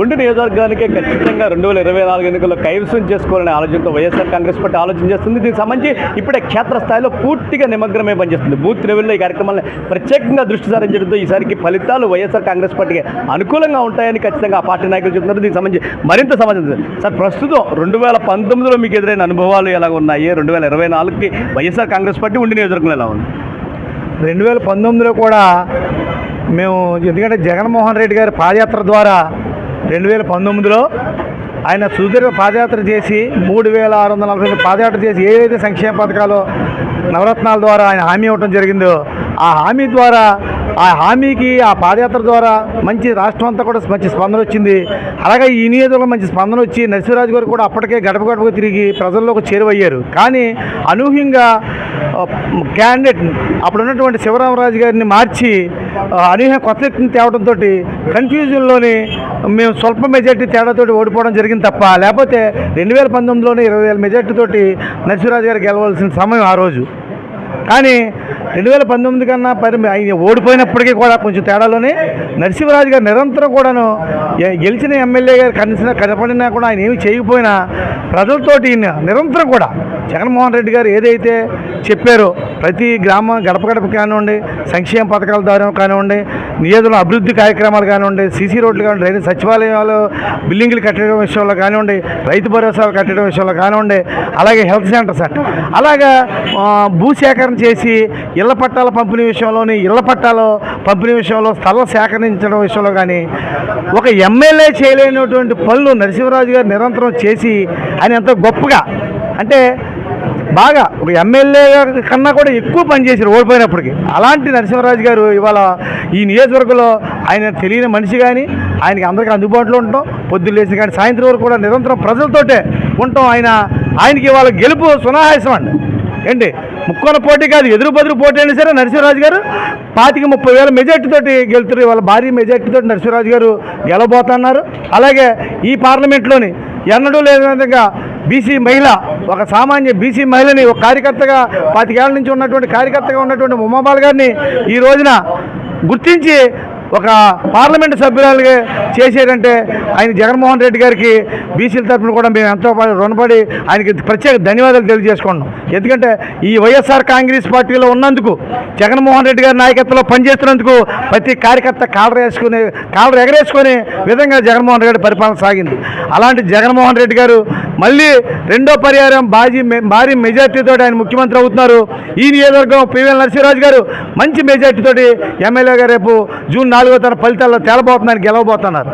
ఉండి నియోజకవర్గానికే ఖచ్చితంగా రెండు వేల ఇరవై నాలుగు ఎన్నికల్లో కైవసం చేసుకోవాలనే ఆలోచనతో వైఎస్ఆర్ కాంగ్రెస్ పార్టీ ఆలోచన చేస్తుంది. దీనికి సంబంధించి ఇప్పుడే క్షేత్రస్థాయిలో పూర్తిగా నిమగ్నమే పనిచేస్తుంది. బూత్ లెవెల్లో ఈ కార్యక్రమాన్ని ప్రత్యేకంగా దృష్టి సారించడంతో ఈసారికి ఫలితాలు వైఎస్ఆర్ కాంగ్రెస్ పార్టీకి అనుకూలంగా ఉంటాయని ఖచ్చితంగా ఆ పార్టీ నాయకులు చెప్తున్నారు. దీనికి సంబంధించి మరింత సమాచారం సార్ ప్రస్తుతం రెండు వేల పంతొమ్మిదిలో మీకు ఎదురైన అనుభవాలు ఎలా ఉన్నాయి? రెండు వేల ఇరవై నాలుగుకి వైఎస్ఆర్ కాంగ్రెస్ పార్టీ ఉండి నియోజకవర్గంలో ఎలా ఉంది? రెండు వేల పంతొమ్మిదిలో కూడా మేము ఎందుకంటే జగన్మోహన్ రెడ్డి గారి పాదయాత్ర ద్వారా రెండు వేల పంతొమ్మిదిలో ఆయన సుదీర్ఘ పాదయాత్ర చేసి మూడు వేల ఆరు వందల నలభై పాదయాత్ర చేసి ఏదైతే సంక్షేమ పథకాలు నవరత్నాల ద్వారా ఆయన హామీ ఇవ్వడం జరిగిందో ఆ హామీ ద్వారా ఆ హామీకి ఆ పాదయాత్ర ద్వారా మంచి రాష్ట్రం అంతా కూడా మంచి స్పందన వచ్చింది. అలాగే ఈ నియోజకవర్గంలో మంచి స్పందన వచ్చి నరసింహరాజు గారు కూడా అప్పటికే గడప గడపకు తిరిగి ప్రజల్లోకి చేరువయ్యారు. కానీ అనూహ్యంగా క్యాండిడేట్ అప్పుడు ఉన్నటువంటి శివరామరాజు గారిని మార్చి అనూహ్య కొత్త వ్యక్తిని తేవడంతో కన్ఫ్యూజన్లోని మేము స్వల్ప మెజార్టీ తేడాతో ఓడిపోవడం జరిగింది తప్ప లేకపోతే రెండు వేల పంతొమ్మిదిలోనే ఇరవై వేల మెజార్టీతోటి నరసింహరాజు గారు గెలవాల్సిన సమయం ఆ రోజు. కానీ రెండు వేల పంతొమ్మిది కన్నా పరి ఆయన ఓడిపోయినప్పటికీ కూడా కొంచెం తేడాలోనే నరసింహరాజు గారు నిరంతరం కూడాను గెలిచిన ఎమ్మెల్యే గారు కనిసిన కనపడినా కూడా ఆయన ఏమి చేయకపోయినా ప్రజలతోటి నిరంతరం కూడా జగన్మోహన్ రెడ్డి గారు ఏదైతే చెప్పారో ప్రతి గ్రామం గడప గడప కానివ్వండి సంక్షేమ పథకాల ద్వారా కానివ్వండి నియోజకవర్గ అభివృద్ధి కార్యక్రమాలు కానివ్వండి సీసీ రోడ్లు కానివ్వండి రైతు సచివాలయాలు బిల్డింగ్లు కట్టడం విషయంలో కానివ్వండి రైతు భరోసాలు కట్టడం విషయంలో కానివ్వండి అలాగే హెల్త్ సెంటర్స్ అంట. అలాగా భూసేకరణ చేసి ఇళ్ళ పట్టాల పంపిణీ విషయంలోని ఇళ్ళ పట్టాలు పంపిణీ విషయంలో స్థలం సేకరించడం విషయంలో కానీ ఒక ఎమ్మెల్యే చేయలేనటువంటి పనులు నరసింహరాజు గారు నిరంతరం చేసి ఆయన ఎంతో గొప్పగా అంటే బాగా ఒక ఎమ్మెల్యే కన్నా కూడా ఎక్కువ పనిచేసారు ఓడిపోయినప్పటికీ అలాంటి నరసింహరాజు గారు ఇవాళ ఈ నియోజకవర్గంలో ఆయన తెలియని మనిషి కానీ ఆయనకి అందరికీ అందుబాటులో ఉండటం పొద్దున్న లేచి కానీ సాయంత్రం వరకు కూడా నిరంతరం ప్రజలతోటే ఉండటం ఆయన ఆయనకి ఇవాళ గెలుపు సునాహాసం అండి. ఏంటి? ముక్కోన పోటీ కాదు ఎదురు బదురు పోటీ అయినా సరే నరసింహరాజు గారు పాతిక ముప్పై వేల మెజార్టీతోటి గెలుతున్నారు. వాళ్ళ భారీ మెజార్టీతో నరసింహరాజు గారు గెలబోతున్నారు అలాగే ఈ పార్లమెంట్లోని ఎన్నడూ లేని విధంగా బీసీ మహిళ ఒక సామాన్య బీసీ మహిళని ఒక కార్యకర్తగా పాతికేళ్ళ నుంచి ఉన్నటువంటి కార్యకర్తగా ఉన్నటువంటి ఉమాబాల్ గారిని ఈ రోజున గుర్తించి ఒక పార్లమెంటు సభ్యురాలుగా చేసేటంటే ఆయన జగన్మోహన్ రెడ్డి గారికి బీసీల తరఫున కూడా మేము ఎంతో రుణపడి ఆయనకి ప్రత్యేక ధన్యవాదాలు తెలియజేసుకున్నాం ఎందుకంటే ఈ వైఎస్ఆర్ కాంగ్రెస్ పార్టీలో ఉన్నందుకు జగన్మోహన్ రెడ్డి గారి నాయకత్వంలో పనిచేస్తున్నందుకు ప్రతి కార్యకర్త కాలర్ వేసుకునే కాలర్ ఎగరేసుకునే విధంగా జగన్మోహన్ రెడ్డి పరిపాలన సాగింది. అలాంటి జగన్మోహన్ రెడ్డి గారు మళ్ళీ రెండో పరిహారం బాజీ భారీ మెజార్టీతో ఆయన ముఖ్యమంత్రి అవుతున్నారు. ఈ నియోజకవర్గం పివిఎల్ నరసింహరాజు గారు మంచి మెజార్టీతోటి ఎమ్మెల్యేగా రేపు జూన్ నాలుగో తన ఫలితాల్లో తేలబోతున్నారని గెలవబోతున్నారు.